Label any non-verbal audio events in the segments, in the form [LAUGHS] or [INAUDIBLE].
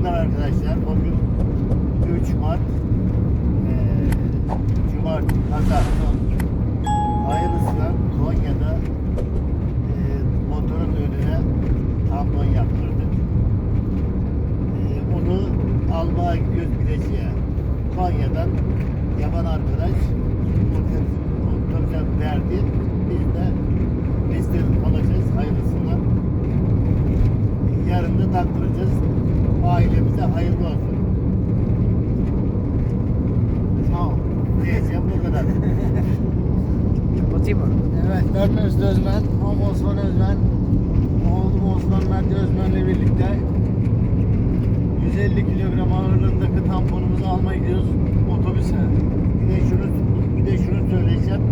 günler arkadaşlar. Bugün 3 Mart. Eee Cumartesi, Pazar. Hayırlısıyla Konya'da eee motorun önüne tampon yaptırdık. Eee onu almaya gidiyoruz Bilecik'e. Konya'dan yaban arkadaş otobüs, otobüse verdi. Biz de teslim alacağız hayırlısıyla. Yarın da taktıracağız. Ailemize hayırlı olsun. Sağ ol. Diyeceğim bu kadar. Kapatayım mı? Evet ben Mesut Özmen, oğlum Osman Özmen, oğlum Osman Mert Özmen'le birlikte 150 kilogram ağırlığındaki tamponumuzu almaya gidiyoruz otobüse. Bir de şunu, bir de şunu söyleyeceğim.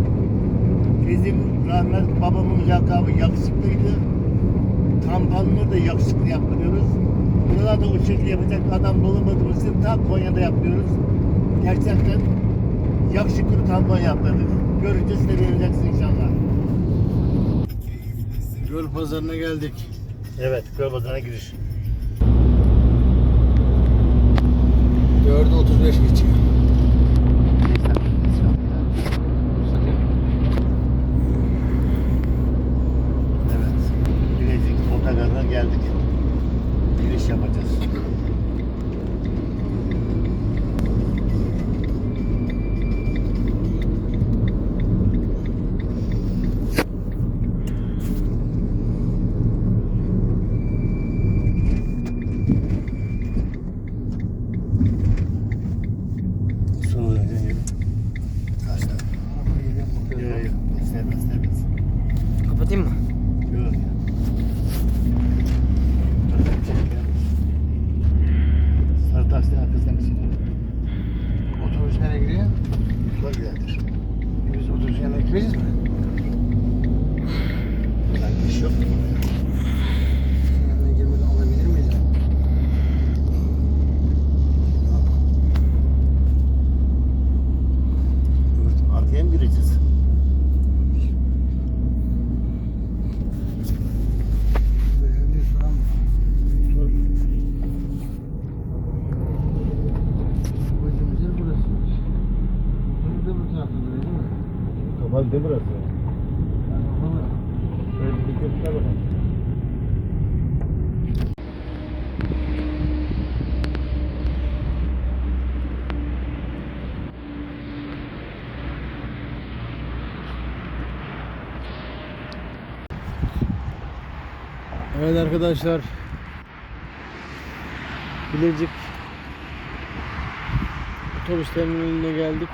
Bizim rahmet babamın lakabı yakışıklıydı. Tamponları da yakışıklı yaptırıyoruz. Buralarda o şekilde yapacak adam bulamadığımız için tam Konya'da yapıyoruz. Gerçekten yakışıklı tampon yaptırdık. Görünce size vereceksin inşallah. Göl pazarına geldik. Evet, Gölbatan'a giriş. 4'e 35 geçiyor. Evet. Bilecik otogarına geldik. Giriş yapacağız. Sonra yürü. Kaçta? Yok yok. Serbest serbest. Kapatayım mı? Yok ya. Sarı taksi arkasından geçelim. Otobüs nereye gidiyor? Yollar güzeldir. Biz otobüsün yanına gitmeyeceğiz mi? Buradan gidiş yok mu? Otobüsün yanına girmeden alabilir miyiz? Öbür arkaya mı gireceğiz? Böyle bir soran mı? Sor. Otobüsümüz yer burası. Otobüs de bu tarafta duruyor değil mi? Değil burası. Şöyle bir göster bakalım. Evet arkadaşlar. Bilecik otobüs terminaline geldik.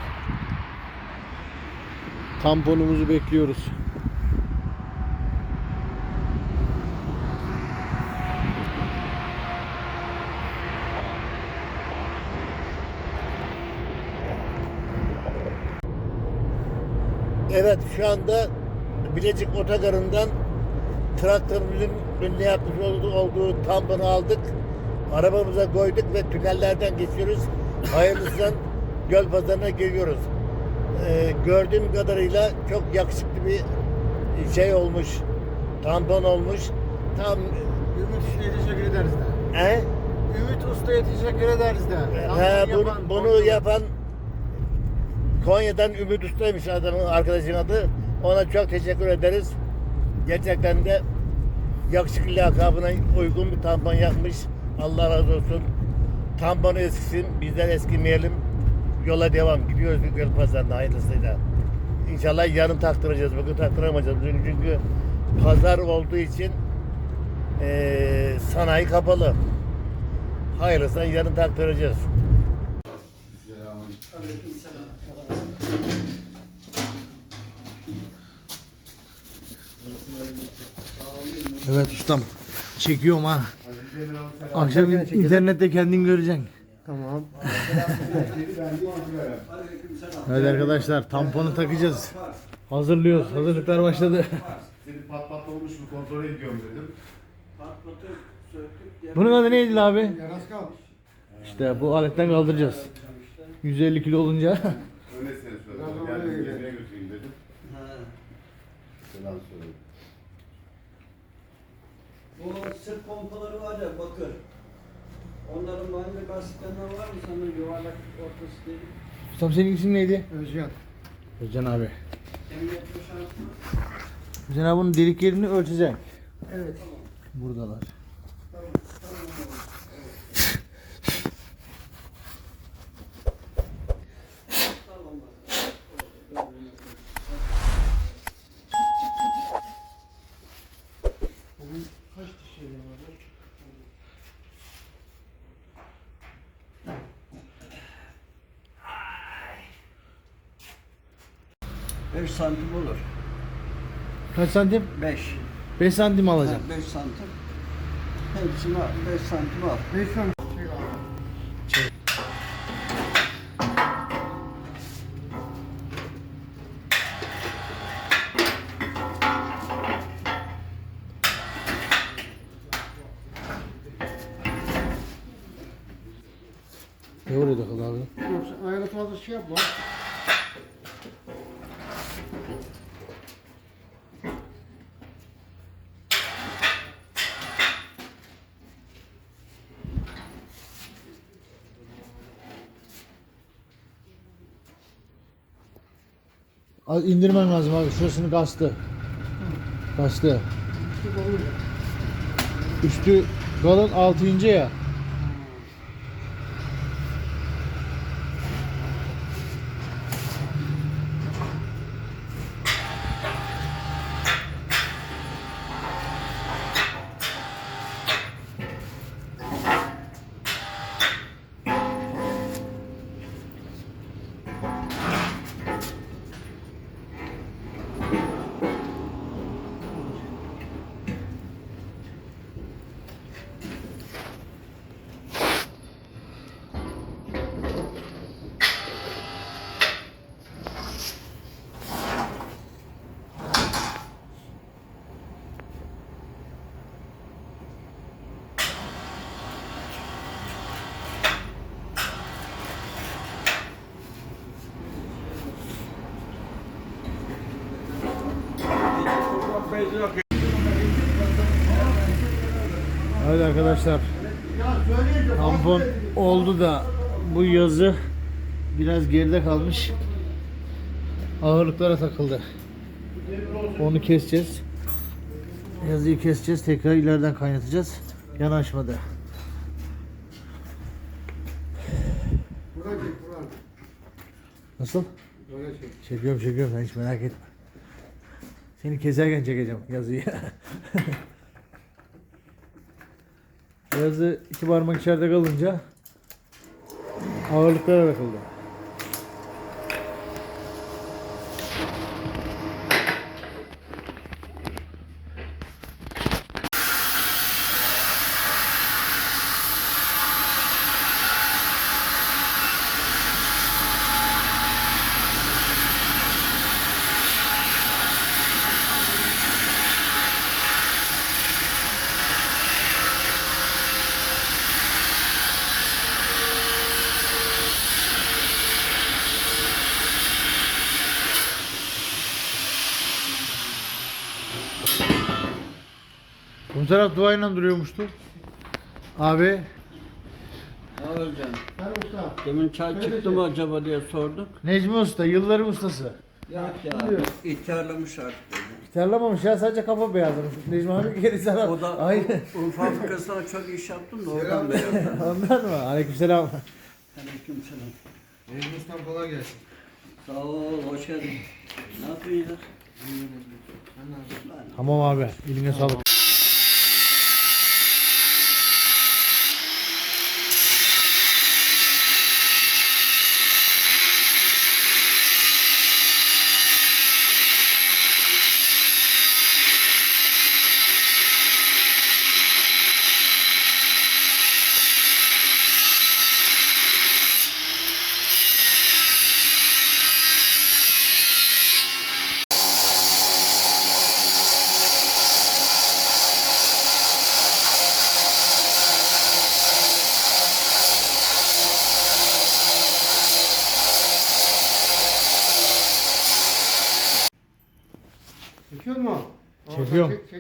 Tamponumuzu bekliyoruz. Evet şu anda Bilecik Otogarı'ndan traktörümüzün önüne yapmış olduğu, olduğu tamponu aldık. Arabamıza koyduk ve tünellerden geçiyoruz. Hayırlısından [LAUGHS] göl pazarına geliyoruz. Ee, gördüğüm kadarıyla çok yakışıklı bir şey olmuş. Tampon olmuş. Tam Ümit Usta'ya teşekkür ederiz de. he? Ümit Usta'ya teşekkür ederiz de. He, bunu, bunu yapan Konya'dan Ümit Usta'ymış adamın arkadaşın adı. Ona çok teşekkür ederiz. Gerçekten de yakışıklı lakabına uygun bir tampon yapmış. Allah razı olsun. Tamponu eskisin, bizler eskimeyelim. Yola devam. Gidiyoruz bir göl pazarına hayırlısıyla. İnşallah yarın taktıracağız. Bugün taktıramayacağız. Çünkü, çünkü pazar olduğu için eee sanayi kapalı. Hayırlısıyla yarın taktıracağız. Evet ustam. Çekiyorum ha. Akşam internette kendin göreceksin. Tamam. [LAUGHS] Evet arkadaşlar tamponu takacağız. Hazırlıyoruz. Hazırlıklar başladı. Seni pat pat olmuş mu kontrol ediyorum dedim. Bunun adı neydi abi? İşte bu aletten kaldıracağız. 150 kilo olunca. [LAUGHS] Öyle seni söyledim. Geldim yemeğe götüreyim dedim. Selam söyledim. Bu sırt pompaları var ya bakır. Onların mahallede gazetenden var mı sana yuvarlak ortası değil? Ustam senin isim neydi? Özcan. Özcan abi. Emniyet boşaltma. Özcan abi bunun delik yerini ölçeceksin. Evet. Buradalar. 5 santim olur. Kaç santim? 5. 5 santim alacağım. 5 santim. Hepsini 5 santim al. 5 santim. Az indirmen lazım abi. Şurasını kastı. Kastı. Üstü kalın altı ince ya. Arkadaşlar. Tampon oldu da bu yazı biraz geride kalmış. Ağırlıklara takıldı. Onu keseceğiz. Yazıyı keseceğiz. Tekrar ileriden kaynatacağız. Yanaşmadı. Nasıl? Çekiyorum çekiyorum sen hiç merak etme. Seni keserken çekeceğim yazıyı. [LAUGHS] Yazı iki parmak içeride kalınca ağırlıklara takıldı. Bu taraf duayla duruyormuştu. Abi. Sen usta. Demin çay çıktı mı acaba diye sorduk. Necmi Usta yılların ustası. Yok ya. İhtiyarlamış artık. Terlamamış ya sadece kafa beyazlamış. Necmi abi [LAUGHS] geri sana. O da [LAUGHS] Aynen. un fabrikasına çok iş yaptım da oradan da yaptım. [LAUGHS] Ondan mı? Aleykümselam. Aleyküm selam. Ustam kolay gelsin. Sağ ol, hoş geldin. Ne yapıyorsun? Tamam abi. Eline sağlık.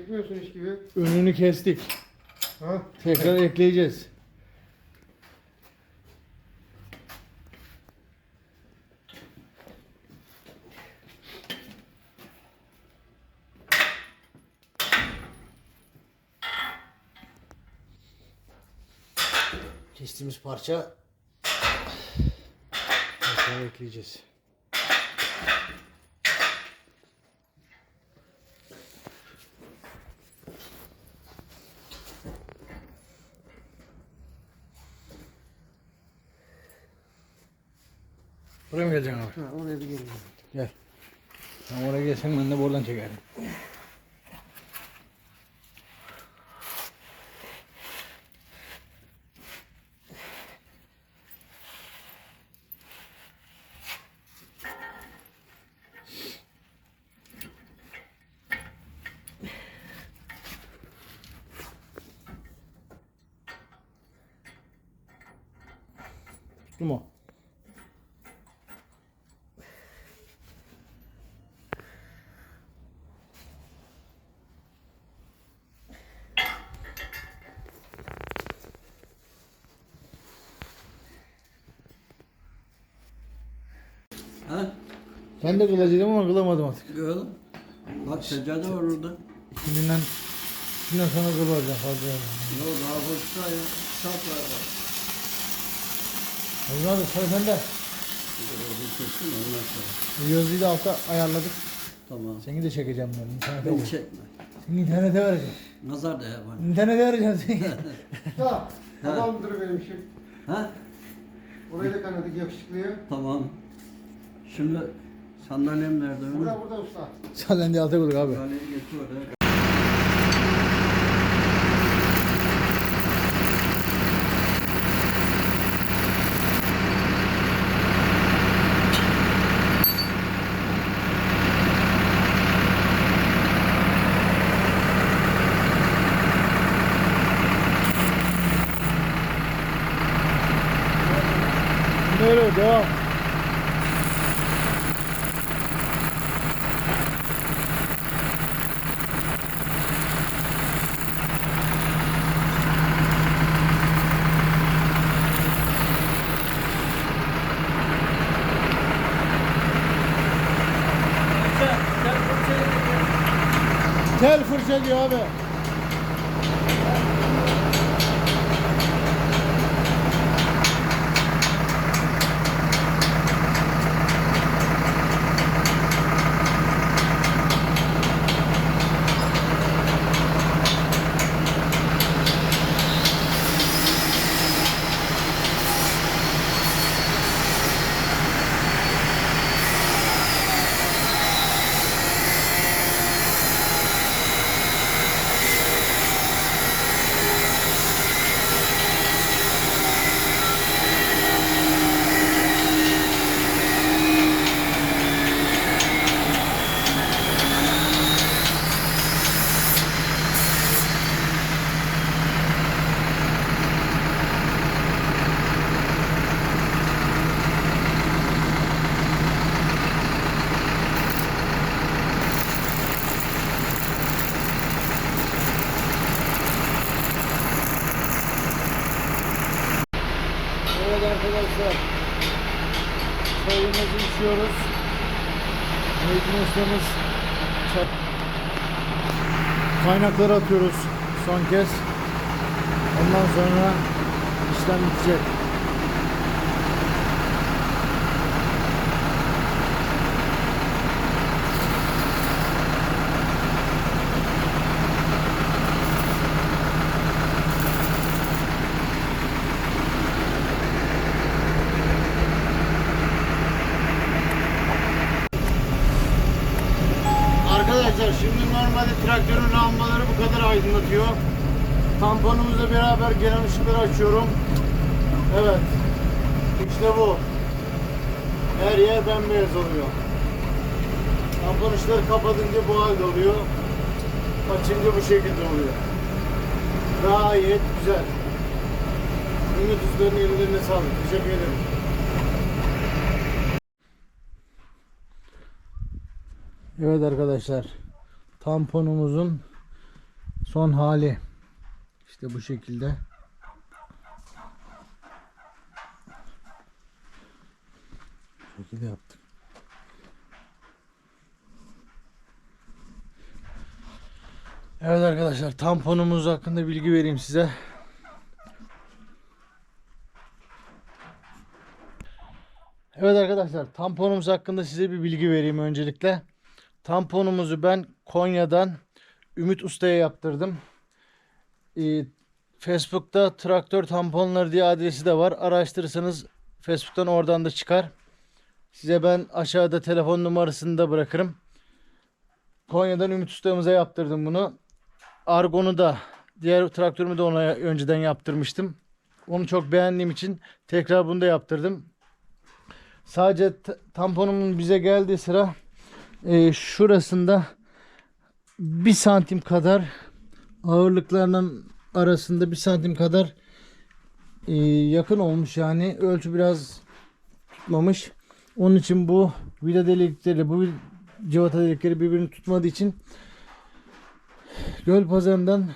Gözükmüyorsun hiç gibi. Önünü kestik. Ha? Tekrar ekleyeceğiz. Kestiğimiz parça tekrar ekleyeceğiz. Buraya mı geleceksin abi? Ha, oraya bir gelin. Gel. Sen oraya gelsen ben de buradan çekerim. Ben de kılacağım ama kılamadım artık. Gördüm. Bak seccade var orada. Şimdiden, şimdiden sonra kılacağım fazla. Yo daha boşta ya. Saat var bak. Hacı abi sıra sende. De ondan sonra. Alta ayarladık. Tamam. Seni de çekeceğim ben. İnternete, Beni ver. çekme. Seni internete vereceğim. Nazar da yapar. İnternete vereceğim seni. [LAUGHS] Ha, adamdır benim şey. Ha? Orayı da kanadık yakışıklıya. Tamam. Şimdi sandalyem nerede? Burada burada usta. De alta koyduk abi. Sandalyeyi getir oraya. Tel fırça diyor abi. Evet arkadaşlar. Çayımızı içiyoruz. Mecnun ustamız çay- kaynakları atıyoruz son kez. Ondan sonra işlem bitecek. Arkadaşlar şimdi normalde traktörün lambaları bu kadar aydınlatıyor. Tamponumuzla beraber gelen ışıkları açıyorum. Evet. İşte bu. Her yer bembeyaz oluyor. Tampon ışıkları kapatınca bu halde oluyor. Açınca bu şekilde oluyor. Gayet güzel. Ümit Usta'nın ellerine sağlık. Teşekkür ederim. Evet arkadaşlar. Tamponumuzun son hali. İşte bu şekilde. şekilde yaptık. Evet arkadaşlar tamponumuz hakkında bilgi vereyim size. Evet arkadaşlar tamponumuz hakkında size bir bilgi vereyim öncelikle. Tamponumuzu ben Konya'dan Ümit Usta'ya yaptırdım. Ee, Facebook'ta traktör tamponları diye adresi de var. Araştırırsanız Facebook'tan oradan da çıkar. Size ben aşağıda telefon numarasını da bırakırım. Konya'dan Ümit Usta'mıza yaptırdım bunu. Argon'u da diğer traktörümü de ona önceden yaptırmıştım. Onu çok beğendiğim için tekrar bunu da yaptırdım. Sadece tamponumun bize geldiği sıra e, şurasında bir santim kadar ağırlıklarının arasında bir santim kadar e, yakın olmuş yani ölçü biraz tutmamış. Onun için bu vida delikleri bu civata delikleri birbirini tutmadığı için göl pazarından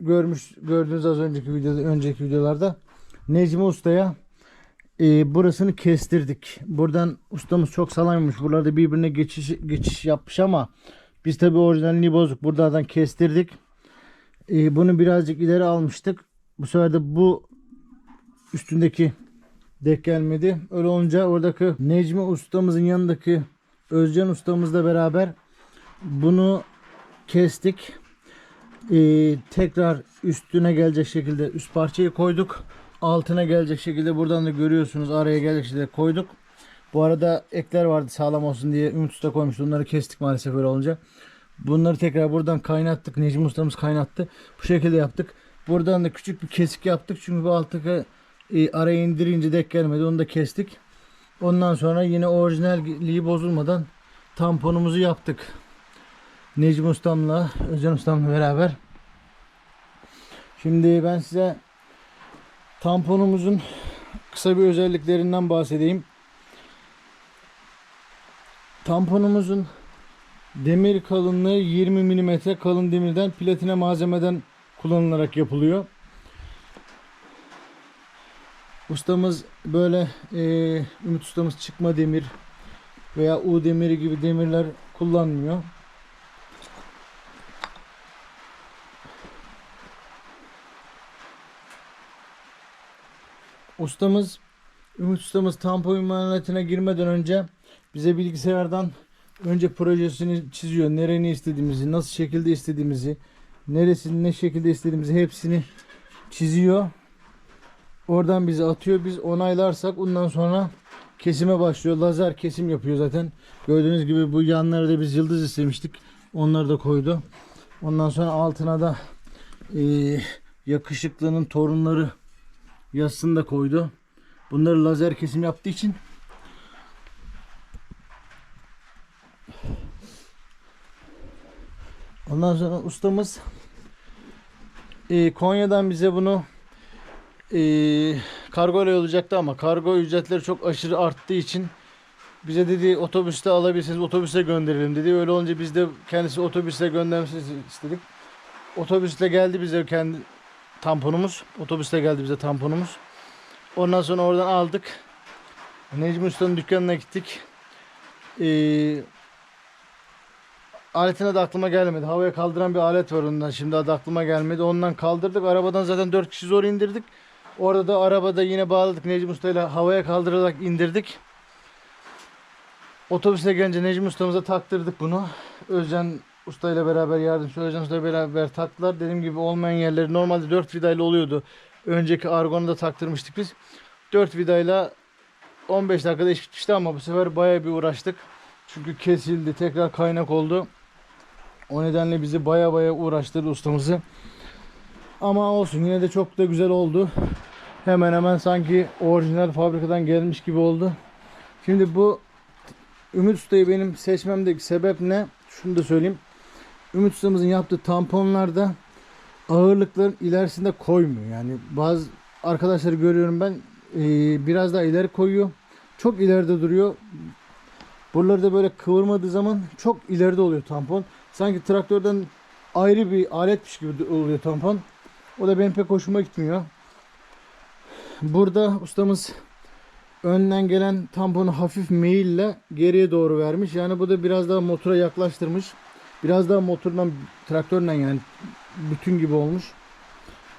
görmüş gördüğünüz az önceki videoda önceki videolarda Necmi Usta'ya e, burasını kestirdik. Buradan ustamız çok salaymış. Buralarda birbirine geçiş geçiş yapmış ama biz tabi orijinalini bozuk. Buradan kestirdik. E, bunu birazcık ileri almıştık. Bu sefer de bu üstündeki dek gelmedi. Öyle olunca oradaki Necmi ustamızın yanındaki Özcan ustamızla beraber bunu kestik. Ee, tekrar üstüne gelecek şekilde üst parçayı koyduk. Altına gelecek şekilde buradan da görüyorsunuz araya gelecek şekilde koyduk. Bu arada ekler vardı sağlam olsun diye Ümit Usta koymuştu. Onları kestik maalesef öyle olunca. Bunları tekrar buradan kaynattık. Necmi ustamız kaynattı. Bu şekilde yaptık. Buradan da küçük bir kesik yaptık. Çünkü bu alttaki e, araya indirince dek gelmedi. Onu da kestik. Ondan sonra yine orijinalliği bozulmadan tamponumuzu yaptık. Necmi Ustam'la, Özcan Ustam'la beraber. Şimdi ben size tamponumuzun kısa bir özelliklerinden bahsedeyim. Tamponumuzun demir kalınlığı 20 mm kalın demirden platine malzemeden kullanılarak yapılıyor. Ustamız böyle e, Ümit ustamız çıkma demir veya U demiri gibi demirler kullanmıyor. Ustamız Ümit ustamız tampon imalatına girmeden önce bize bilgisayardan önce projesini çiziyor. Nereni istediğimizi, nasıl şekilde istediğimizi, neresini ne şekilde istediğimizi hepsini çiziyor. Oradan bize atıyor. Biz onaylarsak ondan sonra kesime başlıyor. Lazer kesim yapıyor zaten. Gördüğünüz gibi bu yanlara da biz yıldız istemiştik. Onları da koydu. Ondan sonra altına da eee yakışıklının torunları yazısını da koydu. Bunları lazer kesim yaptığı için Ondan sonra ustamız e, Konya'dan bize bunu e, kargo ile yollayacaktı ama kargo ücretleri çok aşırı arttığı için bize dedi otobüste alabilirsiniz otobüse gönderelim dedi. Öyle olunca biz de kendisi otobüse göndermesini istedik. Otobüsle geldi bize kendi tamponumuz. Otobüste geldi bize tamponumuz. Ondan sonra oradan aldık. Necmi Usta'nın dükkanına gittik. Ee, aletin adı aklıma gelmedi. Havaya kaldıran bir alet var ondan. Şimdi adı aklıma gelmedi. Ondan kaldırdık. Arabadan zaten 4 kişi zor indirdik. Orada da arabada yine bağladık. Necmi Usta ile havaya kaldırarak indirdik. Otobüse gelince Necmi Usta'mıza taktırdık bunu. Özcan Usta ile beraber yardımcı Özcan Usta ile beraber taktılar. Dediğim gibi olmayan yerleri normalde 4 vidayla oluyordu. Önceki argonu da taktırmıştık biz. 4 vidayla 15 dakikada iş bitmişti ama bu sefer bayağı bir uğraştık. Çünkü kesildi, tekrar kaynak oldu. O nedenle bizi baya baya uğraştırdı ustamızı. Ama olsun yine de çok da güzel oldu. Hemen hemen sanki orijinal fabrikadan gelmiş gibi oldu. Şimdi bu Ümit Usta'yı benim seçmemdeki sebep ne? Şunu da söyleyeyim. Ümit Usta'mızın yaptığı tamponlarda ağırlıkların ilerisinde koymuyor. Yani bazı arkadaşları görüyorum ben eee, biraz daha ileri koyuyor. Çok ileride duruyor. Buraları da böyle kıvırmadığı zaman çok ileride oluyor tampon. Sanki traktörden ayrı bir aletmiş gibi oluyor tampon. O da benim pek hoşuma gitmiyor. Burada ustamız önden gelen tamponu hafif meyille geriye doğru vermiş. Yani bu da biraz daha motora yaklaştırmış. Biraz daha motordan traktörden yani bütün gibi olmuş.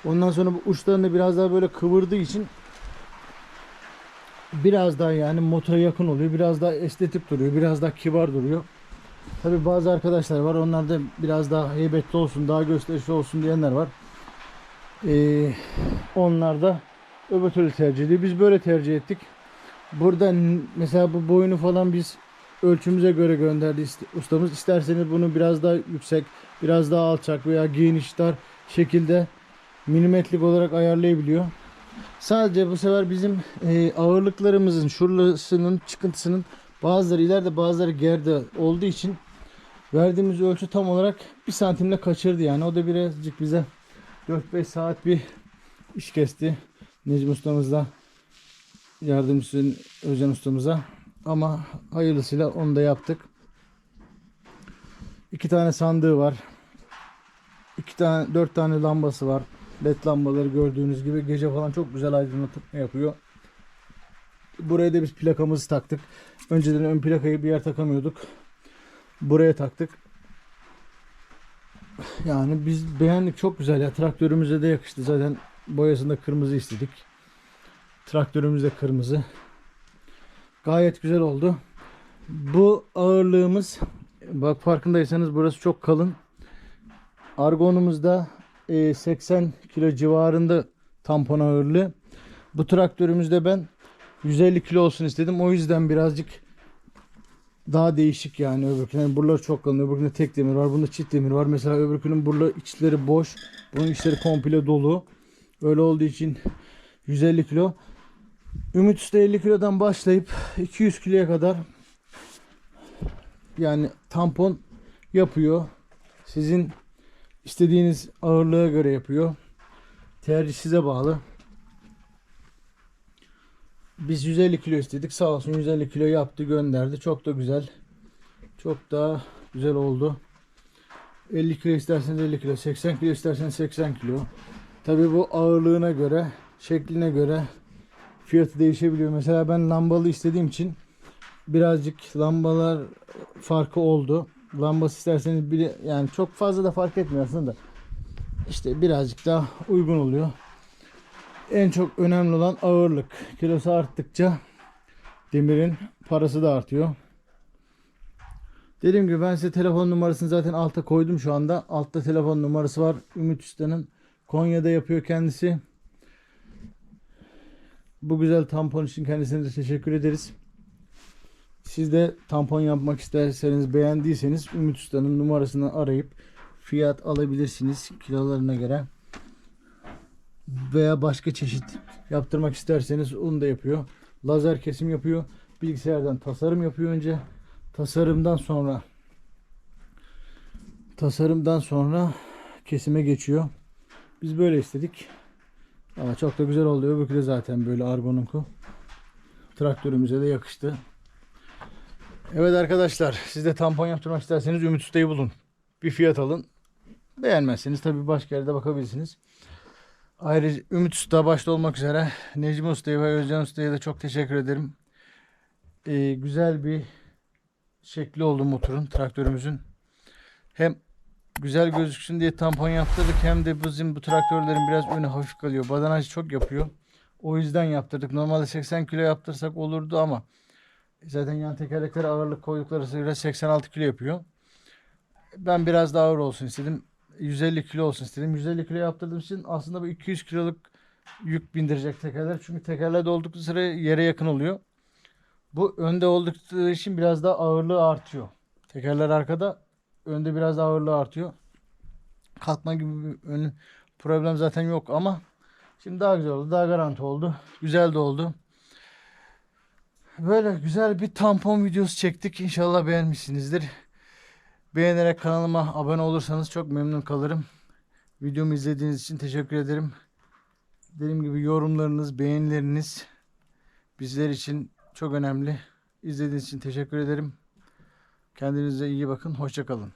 Ondan sonra bu uçlarını biraz daha böyle kıvırdığı için biraz daha yani motora yakın oluyor. Biraz daha estetik duruyor. Biraz daha kibar duruyor. Tabi bazı arkadaşlar var. Onlar da biraz daha heybetli olsun, daha gösterişli olsun diyenler var. Ee, onlar da öbür türlü tercih ediyor. Biz böyle tercih ettik. Burada mesela bu boyunu falan biz ölçümüze göre gönderdi ustamız. İsterseniz bunu biraz daha yüksek, biraz daha alçak veya geniş dar şekilde milimetrik olarak ayarlayabiliyor. Sadece bu sefer bizim e, ağırlıklarımızın şurasının çıkıntısının bazıları ileride bazıları geride olduğu için verdiğimiz ölçü tam olarak bir santimle kaçırdı yani. O da birazcık bize 4-5 saat bir iş kesti. Necmi ustamızla yardımcısı Özen ustamıza. Ama hayırlısıyla onu da yaptık. İki tane sandığı var. İki tane, dört tane lambası var. LED lambaları gördüğünüz gibi gece falan çok güzel aydınlatma yapıyor. Buraya da biz plakamızı taktık. Önceden ön plakayı bir yer takamıyorduk. Buraya taktık. Yani biz beğendik çok güzel ya. Traktörümüze de yakıştı. Zaten boyasında kırmızı istedik. Traktörümüz de kırmızı. Gayet güzel oldu. Bu ağırlığımız bak farkındaysanız burası çok kalın. Argonumuzda e, 80 kilo civarında tampon ağırlığı. Bu traktörümüzde ben 150 kilo olsun istedim. O yüzden birazcık daha değişik yani öbürkünün buraları çok kalın. Öbürkünde tek demir var. Bunda çift demir var. Mesela öbürkünün buraları içleri boş. Bunun içleri komple dolu. Öyle olduğu için 150 kilo. Ümit Usta 50 kilodan başlayıp 200 kiloya kadar yani tampon yapıyor. Sizin istediğiniz ağırlığa göre yapıyor. Tercih size bağlı. Biz 150 kilo istedik. Sağ olsun 150 kilo yaptı gönderdi. Çok da güzel. Çok da güzel oldu. 50 kilo isterseniz 50 kilo. 80 kilo isterseniz 80 kilo. Tabi bu ağırlığına göre, şekline göre fiyatı değişebiliyor. Mesela ben lambalı istediğim için birazcık lambalar farkı oldu. Lambası isterseniz biri yani çok fazla da fark etmiyor aslında. İşte birazcık daha uygun oluyor. En çok önemli olan ağırlık. Kilosu arttıkça demirin parası da artıyor. Dediğim gibi ben size telefon numarasını zaten alta koydum şu anda. Altta telefon numarası var. Ümit Usta'nın Konya'da yapıyor kendisi. Bu güzel tampon için kendisine de teşekkür ederiz. Siz de tampon yapmak isterseniz beğendiyseniz Ümit Usta'nın numarasını arayıp fiyat alabilirsiniz kilolarına göre. Veya başka çeşit yaptırmak isterseniz onu da yapıyor. Lazer kesim yapıyor. Bilgisayardan tasarım yapıyor önce. Tasarımdan sonra tasarımdan sonra kesime geçiyor. Biz böyle istedik. Ama çok da güzel oldu. Öbürkü de zaten böyle argonunku. Traktörümüze de yakıştı. Evet arkadaşlar siz de tampon yaptırmak isterseniz Ümit Usta'yı bulun. Bir fiyat alın. Beğenmezseniz tabii başka yerde bakabilirsiniz. Ayrıca Ümit Usta başta olmak üzere Necmi Usta'ya ve Özcan Usta'ya da çok teşekkür ederim. Ee, güzel bir şekli oldu motorun, traktörümüzün. Hem güzel gözüksün diye tampon yaptırdık hem de bizim bu traktörlerin biraz önü hafif kalıyor. Badanaj çok yapıyor. O yüzden yaptırdık. Normalde 80 kilo yaptırsak olurdu ama zaten yan tekerleklere ağırlık koydukları sırayla 86 kilo yapıyor. Ben biraz daha ağır olsun istedim. 150 kilo olsun istedim. 150 kilo yaptırdığım için aslında bu 200 kiloluk yük bindirecek tekerler. Çünkü tekerler de oldukça süre yere yakın oluyor. Bu önde oldukları için biraz daha ağırlığı artıyor. Tekerler arkada, önde biraz daha ağırlığı artıyor. Kalkma gibi bir ön problem zaten yok ama şimdi daha güzel oldu, daha garanti oldu. Güzel de oldu. Böyle güzel bir tampon videosu çektik. İnşallah beğenmişsinizdir. Beğenerek kanalıma abone olursanız çok memnun kalırım. Videomu izlediğiniz için teşekkür ederim. Dediğim gibi yorumlarınız, beğenileriniz bizler için çok önemli. İzlediğiniz için teşekkür ederim. Kendinize iyi bakın. Hoşçakalın.